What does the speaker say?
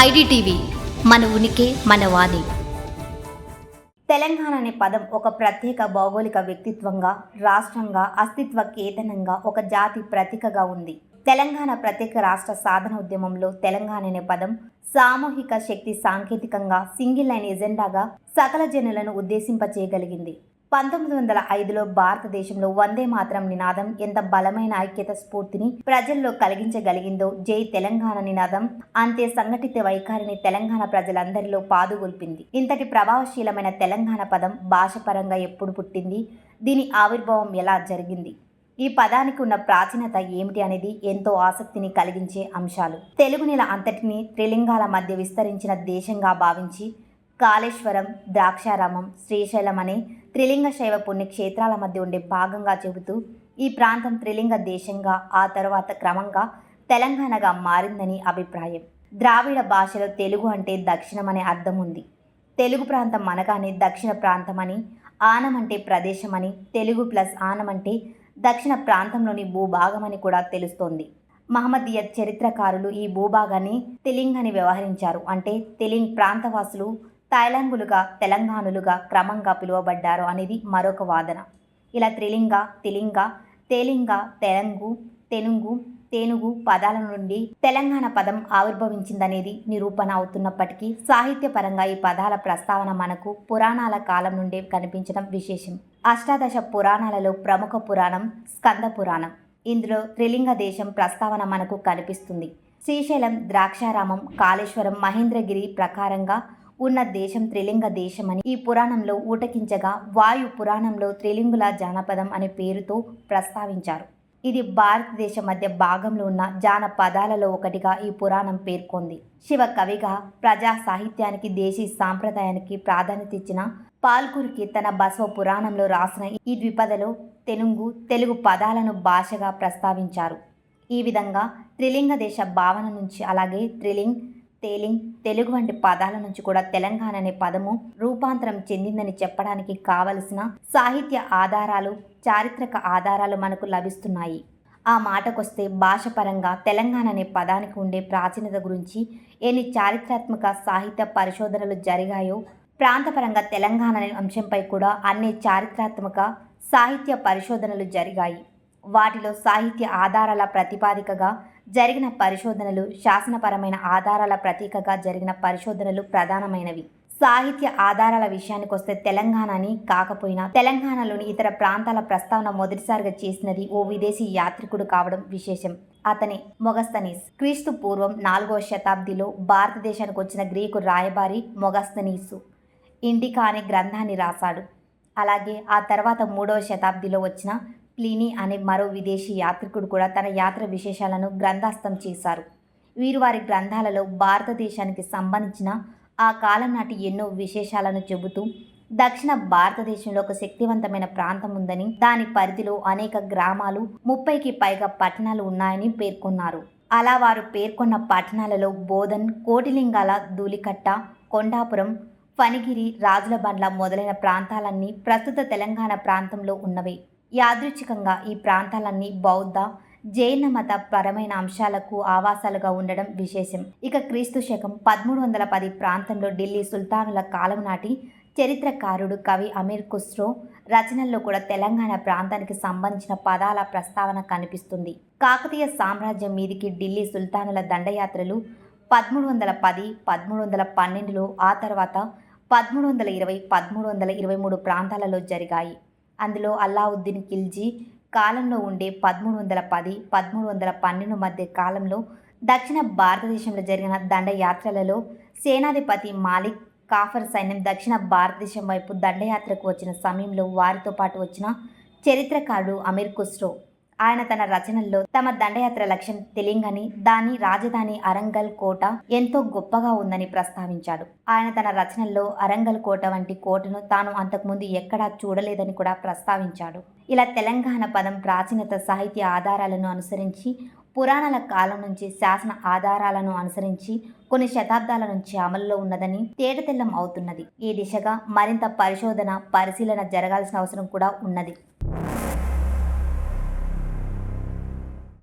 IDTV మన ఉనికి మన వాణి. తెలంగాణ అనే పదం ఒక ప్రత్యేక భౌగోళిక వ్యక్తిత్వంగా రాష్ట్రంగా అస్తిత్వ కేతనంగా ఒక జాతి ప్రతీకగా ఉంది. తెలంగాణ ప్రత్యేక రాష్ట్ర సాధన ఉద్యమంలో తెలంగాణ అనే పదం సామూహిక శక్తి సాంకేతికంగా సింగిల్ లైన్ ఎజెండాగా సకల జనులను ఉద్దేశింపచేయగలిగింది. పంతొమ్మిది వందల ఐదులో భారతదేశంలో వందే మాత్రం నినాదం ఎంత బలమైన ఐక్యత స్ఫూర్తిని ప్రజల్లో కలిగించగలిగిందో జై తెలంగాణ నినాదం. అంతే సంఘటిత వైఖరిని తెలంగాణ ప్రజలందరిలో పాదుగొల్పింది. ఇంతటి ప్రభావశీలమైన తెలంగాణ పదం భాషపరంగా ఎప్పుడు పుట్టింది? దీని ఆవిర్భావం ఎలా జరిగింది? ఈ పదానికి ఉన్న ప్రాచీనత ఏమిటి అనేది ఎంతో ఆసక్తిని కలిగించే అంశాలు. తెలుగు నెల అంతటిని త్రిలింగాల మధ్య విస్తరించిన దేశంగా భావించి కాళేశ్వరం ద్రాక్షారామం శ్రీశైలం అనే త్రిలింగ శైవ పుణ్యక్షేత్రాల మధ్య ఉండే భాగంగా చెబుతూ ఈ ప్రాంతం త్రిలింగ దేశంగా ఆ తర్వాత క్రమంగా తెలంగాణగా మారిందని అభిప్రాయం. ద్రావిడ భాషలో తెలుగు అంటే దక్షిణం అనే అర్థం ఉంది తెలుగు ప్రాంతం అనగానే దక్షిణ ప్రాంతం అని ఆనం అంటే ప్రదేశం అని తెలుగు ప్లస్ ఆనం అంటే దక్షిణ ప్రాంతంలోని భూభాగం అని కూడా తెలుస్తోంది. మహమ్మదీయ చరిత్రకారులు ఈ భూభాగాన్ని తెలింగ్ అని వ్యవహరించారు. అంటే తెలింగ్ ప్రాంతవాసులు థైలాంగులుగా తెలంగాణులుగా క్రమంగా పిలువబడ్డారు అనేది మరొక వాదన. ఇలా త్రిలింగ తిలింగ తేలింగ తెలంగు తెనుగు తేనుగు పదాల నుండి తెలంగాణ పదం ఆవిర్భవించిందనేది నిరూపణ అవుతున్నప్పటికీ సాహిత్యపరంగా ఈ పదాల ప్రస్తావన మనకు పురాణాల కాలం నుండే కనిపించడం విశేషం. అష్టాదశ పురాణాలలో ప్రముఖ పురాణం స్కంద పురాణం. ఇందులో త్రిలింగ దేశం ప్రస్తావన మనకు కనిపిస్తుంది. శ్రీశైలం ద్రాక్షారామం కాళేశ్వరం మహేంద్రగిరి ప్రకారంగా ఉన్న దేశం త్రిలింగ దేశమని ఈ పురాణంలో ఊటకించగా వాయు పురాణంలో త్రిలింగుల జానపదం అనే పేరుతో ప్రస్తావించారు. ఇది భారతదేశ మధ్య భాగంలో ఉన్న జానపదాలలో ఒకటిగా ఈ పురాణం పేర్కొంది. శివ కవిగా ప్రజా సాహిత్యానికి దేశీ సాంప్రదాయానికి ప్రాధాన్యత ఇచ్చిన పాల్కురికి తన బసవ పురాణంలో రాసిన ఈ ద్విపదలో తెలుగు తెలుగు పదాలను భాషగా ప్రస్తావించారు. ఈ విధంగా త్రిలింగ దేశ భావన నుంచి అలాగే త్రిలింగ్ తేలింగ్ తెలుగు వంటి పదాల నుంచి కూడా తెలంగాణ అనే పదము రూపాంతరం చెందిందని చెప్పడానికి కావలసిన సాహిత్య ఆధారాలు చారిత్రక ఆధారాలు మనకు లభిస్తున్నాయి. ఆ మాటకొస్తే భాషపరంగా తెలంగాణ అనే పదానికి ఉండే ప్రాచీనత గురించి ఎన్ని చారిత్రాత్మక సాహిత్య పరిశోధనలు జరిగాయో ప్రాంతపరంగా తెలంగాణ అనే అంశంపై కూడా అన్ని చారిత్రాత్మక సాహిత్య పరిశోధనలు జరిగాయి. వాటిలో సాహిత్య ఆధారాల ప్రతిపాదికగా జరిగిన పరిశోధనలు శాసనపరమైన ఆధారాల ప్రతీకగా జరిగిన పరిశోధనలు ప్రధానమైనవి. సాహిత్య ఆధారాల విషయానికొస్తే తెలంగాణని కాకపోయినా తెలంగాణలోని ఇతర ప్రాంతాల ప్రస్తావన మొదటిసారిగా చేసినది ఓ విదేశీ యాత్రికుడు కావడం విశేషం. అతని మొగస్తనీస్. క్రీస్తు పూర్వం నాలుగవ శతాబ్దిలో భారతదేశానికి వచ్చిన గ్రీకు రాయబారి మొగస్తనీసు. ఇండికా అనే గ్రంథాన్ని రాశాడు. అలాగే ఆ తర్వాత మూడవ శతాబ్దిలో వచ్చిన ప్లీనీ అనే మరో విదేశీ యాత్రికుడు కూడా తన యాత్ర విశేషాలను గ్రంథస్థం చేశారు. వీరు వారి గ్రంథాలలో భారతదేశానికి సంబంధించిన ఆ కాలం నాటి ఎన్నో విశేషాలను చెబుతూ దక్షిణ భారతదేశంలో ఒక శక్తివంతమైన ప్రాంతం ఉందని దాని పరిధిలో అనేక గ్రామాలు ముప్పైకి పైగా పట్టణాలు ఉన్నాయని పేర్కొన్నారు. అలా వారు పేర్కొన్న పట్టణాలలో బోధన్ కోటిలింగాల ధూళికట్ట కొండాపురం ఫణిగిరి రాజులబండ్ల మొదలైన ప్రాంతాలన్నీ ప్రస్తుత తెలంగాణ ప్రాంతంలో ఉన్నవే. యాదృచ్ఛికంగా ఈ ప్రాంతాలన్నీ బౌద్ధ జైన మత పరమైన అంశాలకు ఆవాసాలుగా ఉండడం విశేషం. ఇక క్రీస్తు శకం పదమూడు వందల పది ప్రాంతంలో ఢిల్లీ సుల్తానుల కాలం నాటి చరిత్రకారుడు కవి అమీర్ ఖుస్రో రచనల్లో కూడా తెలంగాణ ప్రాంతానికి సంబంధించిన పదాల ప్రస్తావన కనిపిస్తుంది. కాకతీయ సామ్రాజ్యం మీదికి ఢిల్లీ సుల్తానుల దండయాత్రలు పదమూడు వందల పది పదమూడు వందల పన్నెండులో ఆ తర్వాత పదమూడు వందల ఇరవై పదమూడు వందల ఇరవై మూడు ప్రాంతాలలో జరిగాయి. అందులో అల్లావుద్దీన్ ఖిల్జీ కాలంలో ఉండే పదమూడు వందల పది పదమూడు వందల పన్నెండు మధ్య కాలంలో దక్షిణ భారతదేశంలో జరిగిన దండయాత్రలలో సేనాధిపతి మాలిక్ కాఫర్ సైన్యం దక్షిణ భారతదేశం వైపు దండయాత్రకు వచ్చిన సమయంలో వారితో పాటు వచ్చిన చరిత్రకారుడు అమీర్ ఖుస్రో ఆయన తన రచనల్లో తమ దండయాత్ర లక్ష్యం తెలింగని దాని రాజధాని అరంగల్ కోట ఎంతో గొప్పగా ఉందని ప్రస్తావించాడు. ఆయన తన రచనల్లో అరంగల్ కోట వంటి కోటను తాను అంతకుముందు ఎక్కడా చూడలేదని కూడా ప్రస్తావించాడు. ఇలా తెలంగాణ పదం ప్రాచీనత సాహిత్య ఆధారాలను అనుసరించి పురాణాల కాలం నుంచి శాసన ఆధారాలను అనుసరించి కొన్ని శతాబ్దాల నుంచి అమలులో ఉన్నదని తేటతెల్లం అవుతున్నది. ఈ దిశగా మరింత పరిశోధన పరిశీలన జరగాల్సిన అవసరం కూడా ఉన్నది.